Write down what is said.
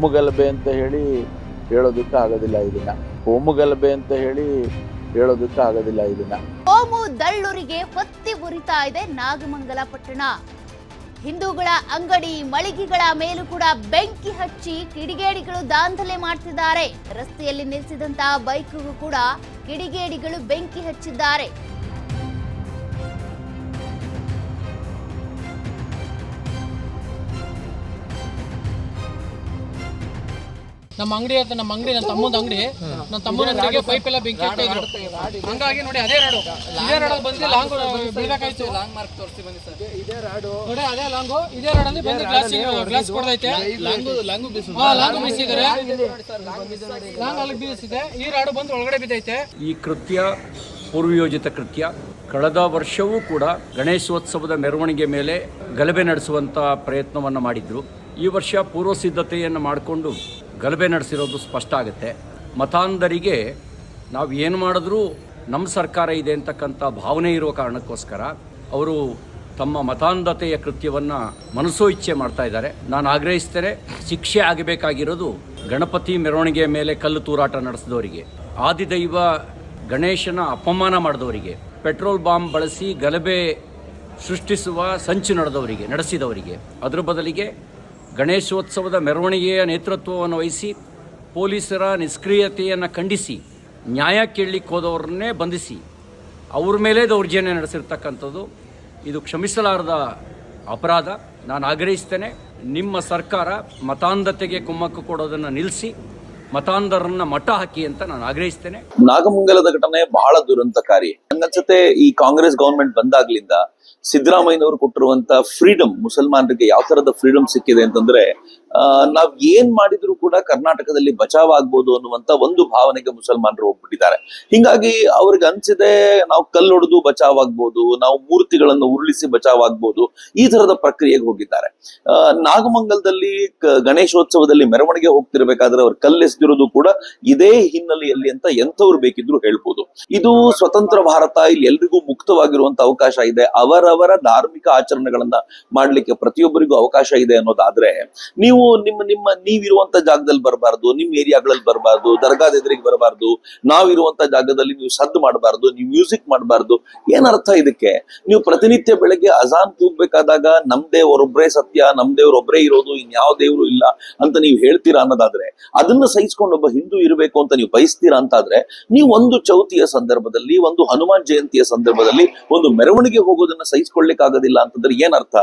ಕೋಮುಗಲಭೆ ಅಂತ ಹೇಳಿ ಹೇಳೋದಕ್ಕೆ ಆಗೋದಿಲ್ಲ ಇದನ್ನ ಕೋಮುಗಲಭೆ ಅಂತ ಹೇಳಿ ಹೇಳೋದಕ್ಕೆ ಆಗೋದಿಲ್ಲ ಇದನ್ನ ಕೋಮು ದಳ್ಳೂರಿಗೆ ಹೊತ್ತಿ ಉರಿತಾ ಇದೆ ನಾಗಮಂಗಲ ಪಟ್ಟಣ ಹಿಂದೂಗಳ ಅಂಗಡಿ ಮಳಿಗೆಗಳ ಮೇಲೂ ಕೂಡ ಬೆಂಕಿ ಹಚ್ಚಿ ಕಿಡಿಗೇಡಿಗಳು ದಾಂಧಲೆ ಮಾಡ್ತಿದ್ದಾರೆ. ರಸ್ತೆಯಲ್ಲಿ ನಿಲ್ಲಿಸಿದಂತಹ ಬೈಕ್ಗೂ ಕೂಡ ಕಿಡಿಗೇಡಿಗಳು ಬೆಂಕಿ ಹಚ್ಚಿದ್ದಾರೆ. ನಮ್ಮ ಅಂಗಡಿ ಅಂತ ನಮ್ಮ ಅಂಗಡಿ ನನ್ನ ತಮ್ಮದ ಅಂಗಡಿ. ನನ್ನ ತಮ್ಮನ ಅಂಗಡಿಗೆ ಪೈಪ್ ಎಲ್ಲ ಬೆಂಕಿ ಇದ್ರು ಹಂಗಾಗಿ ನೋಡಿ ಅದೇ ರಾಡು. ಇದೇ ರಾಡು ಬಂದು ಲಾಂಗ್ ಬೀಳ್ಬೇಕಾಯ್ತು ಲಾಂಗ್ ಮಾರ್ಕ್ ತೋರಿಸಿ ಬನ್ನಿ ಸರ್. ಇದೇ ರಾಡು. ನೋಡಿ ಅದೇ ಲಾಂಗು. ಇದೇ ರಾಡು ಅಂದ್ರೆ ಬಂದು ಗ್ಲಾಸ್ ಗ್ಲಾಸ್ ಕೊಡ್ದೈತೆ. ಲಾಂಗು ಲಾಂಗು ಬೀಸ್ ಹಾ ಲಾಂಗು ಬೀಸಿದ್ದಾರೆ ಲಾಂಗ್ ಅಲ್ಲಿ ಬೀಸಿದೆ ಈ ರಾಡು ಬಂದು ಒಳಗಡೆ ಬಿದ್ದೈತೆ. ಈ ಕೃತ್ಯ ಪೂರ್ವಯೋಜಿತ ಕೃತ್ಯ. ಕಳೆದ ವರ್ಷವೂ ಕೂಡ ಗಣೇಶೋತ್ಸವದ ಮೆರವಣಿಗೆ ಮೇಲೆ ಗಲಭೆ ನಡೆಸುವಂತಹ ಪ್ರಯತ್ನವನ್ನು ಮಾಡಿದ್ರು. ಈ ವರ್ಷ ಪೂರ್ವ ಸಿದ್ಧತೆಯನ್ನು ಮಾಡಿಕೊಂಡು ಗಲಭೆ ನಡೆಸಿರೋದು ಸ್ಪಷ್ಟ ಆಗುತ್ತೆ. ಮತಾಂಧರಿಗೆ ನಾವು ಏನು ಮಾಡಿದ್ರೂ ನಮ್ಮ ಸರ್ಕಾರ ಇದೆ ಅಂತಕ್ಕಂಥ ಭಾವನೆ ಇರುವ ಕಾರಣಕ್ಕೋಸ್ಕರ ಅವರು ತಮ್ಮ ಮತಾಂಧತೆಯ ಕೃತ್ಯವನ್ನು ಮನಸೋ ಇಚ್ಛೆ ಮಾಡ್ತಾ ಇದ್ದಾರೆ. ನಾನು ಆಗ್ರಹಿಸ್ತೇನೆ, ಶಿಕ್ಷೆ ಆಗಬೇಕಾಗಿರೋದು ಗಣಪತಿ ಮೆರವಣಿಗೆಯ ಮೇಲೆ ಕಲ್ಲು ತೂರಾಟ ನಡೆಸಿದವರಿಗೆ, ಆದಿದೈವ ಗಣೇಶನ ಅಪಮಾನ ಮಾಡಿದವರಿಗೆ, ಪೆಟ್ರೋಲ್ ಬಾಂಬ್ ಬಳಸಿ ಗಲಭೆ ಸೃಷ್ಟಿಸುವ ಸಂಚು ನಡೆದವರಿಗೆ, ನಡೆಸಿದವರಿಗೆ. ಅದರ ಬದಲಿಗೆ ಗಣೇಶೋತ್ಸವದ ಮೆರವಣಿಗೆಯ ನೇತೃತ್ವವನ್ನು ವಹಿಸಿ ಪೊಲೀಸರ ನಿಷ್ಕ್ರಿಯತೆಯನ್ನು ಖಂಡಿಸಿ ನ್ಯಾಯ ಕೇಳಲಿಕ್ಕೆ ಹೋದವ್ರನ್ನೇ ಬಂಧಿಸಿ ಅವ್ರ ಮೇಲೆ ದೌರ್ಜನ್ಯ ನಡೆಸಿರ್ತಕ್ಕಂಥದ್ದು. ಇದು ಕ್ಷಮಿಸಲಾರದ ಅಪರಾಧ. ನಾನು ಆಗ್ರಹಿಸ್ತೇನೆ. ನಿಮ್ಮ ಸರ್ಕಾರ ಮತಾಂಧತೆಗೆ ಕುಮ್ಮಕ್ಕು ಕೊಡೋದನ್ನು ನಿಲ್ಲಿಸಿ ಮತಾಂಧರನ್ನ ಮಠ ಹಾಕಿ ಅಂತ ನಾನು ಆಗ್ರಹಿಸ್ತೇನೆ. ನಾಗಮಂಗಲದ ಘಟನೆ ಬಹಳ ದುರಂತಕಾರಿ. ನಂಗನ್ಸುತ್ತೆ ಈ ಕಾಂಗ್ರೆಸ್ ಗವರ್ಮೆಂಟ್ ಬಂದಾಗ್ಲಿಂದ ಸಿದ್ದರಾಮಯ್ಯನವರು ಕೊಟ್ಟಿರುವಂತ ಫ್ರೀಡಮ್ ಮುಸಲ್ಮಾನರಿಗೆ ಯಾವ ತರದ ಫ್ರೀಡಮ್ ಸಿಕ್ಕಿದೆ ಅಂತಂದ್ರೆ ನಾವ್ ಏನ್ ಮಾಡಿದ್ರು ಕೂಡ ಕರ್ನಾಟಕದಲ್ಲಿ ಬಚಾವ್ ಆಗ್ಬೋದು ಅನ್ನುವಂತ ಒಂದು ಭಾವನೆಗೆ ಮುಸಲ್ಮಾನರು ಹೋಗ್ಬಿಟ್ಟಿದ್ದಾರೆ. ಹಿಂಗಾಗಿ ಅವ್ರಿಗೆ ಅನ್ಸಿದೆ ನಾವು ಕಲ್ಲೊಡೆದು ಬಚಾವ್ ಆಗ್ಬೋದು, ನಾವು ಮೂರ್ತಿಗಳನ್ನು ಉರುಳಿಸಿ ಬಚಾವ್ ಆಗ್ಬೋದು, ಈ ತರದ ಪ್ರಕ್ರಿಯೆಗೆ ಹೋಗಿದ್ದಾರೆ. ನಾಗಮಂಗಲದಲ್ಲಿ ಗಣೇಶೋತ್ಸವದಲ್ಲಿ ಮೆರವಣಿಗೆ ಹೋಗ್ತಿರ್ಬೇಕಾದ್ರೆ ಅವ್ರು ಕಲ್ಲೆಸ್ದಿರೋದು ಕೂಡ ಇದೇ ಹಿನ್ನೆಲೆಯಲ್ಲಿ ಅಂತ ಎಂಥವ್ರು ಬೇಕಿದ್ರು ಹೇಳ್ಬೋದು. ಇದು ಸ್ವತಂತ್ರ ಭಾರತ, ಇಲ್ಲಿ ಎಲ್ರಿಗೂ ಮುಕ್ತವಾಗಿರುವಂತ ಅವಕಾಶ ಇದೆ. ಅವರವರ ಧಾರ್ಮಿಕ ಆಚರಣೆಗಳನ್ನ ಮಾಡ್ಲಿಕ್ಕೆ ಪ್ರತಿಯೊಬ್ಬರಿಗೂ ಅವಕಾಶ ಇದೆ ಅನ್ನೋದಾದ್ರೆ, ನೀವು ನಿಮ್ಮ ನಿಮ್ಮ, ನೀವಿರುವಂತ ಜಾಗದಲ್ಲಿ ಬರಬಾರ್ದು ನಿಮ್ ಏರಿಯಾಗಳಲ್ಲಿ ಬರಬಾರ್ದು, ದರ್ಗಾದ ಎದುರಿಗೆ ಬರಬಾರ್ದು, ನಾವಿರುವಂತ ಜಾಗದಲ್ಲಿ ನೀವು ಸದ್ದು ಮಾಡಬಾರ್ದು, ನೀವು ಮ್ಯೂಸಿಕ್ ಮಾಡಬಾರ್ದು ಏನರ್ಥ ಇದಕ್ಕೆ? ನೀವು ಪ್ರತಿನಿತ್ಯ ಬೆಳಗ್ಗೆ ಅಜಾನ್ ಕೂಗ್ಬೇಕಾದಾಗ ನಮ್ ದೇವರೊಬ್ರೇ ಸತ್ಯ, ನಮ್ ಒಬ್ಬರೇ ಇರೋದು, ಇನ್ಯಾವ ದೇವ್ರು ಇಲ್ಲ ಅಂತ ನೀವು ಹೇಳ್ತೀರಾ ಅನ್ನೋದಾದ್ರೆ, ಅದನ್ನ ಸಹಿಸ್ಕೊಂಡು ಒಬ್ಬ ಹಿಂದೂ ಇರಬೇಕು ಅಂತ ನೀವು ಬಯಸ್ತೀರಾ ಅಂತಾದ್ರೆ, ನೀವು ಒಂದು ಚೌತಿಯ ಸಂದರ್ಭದಲ್ಲಿ, ಒಂದು ಹನುಮಾನ್ ಜಯಂತಿಯ ಸಂದರ್ಭದಲ್ಲಿ ಒಂದು ಮೆರವಣಿಗೆ ಹೋಗೋದನ್ನ ಸಹಿಸ್ಕೊಳ್ಳಿಕ್ಕಾಗೋದಿಲ್ಲ ಅಂತಂದ್ರೆ ಏನರ್ಥ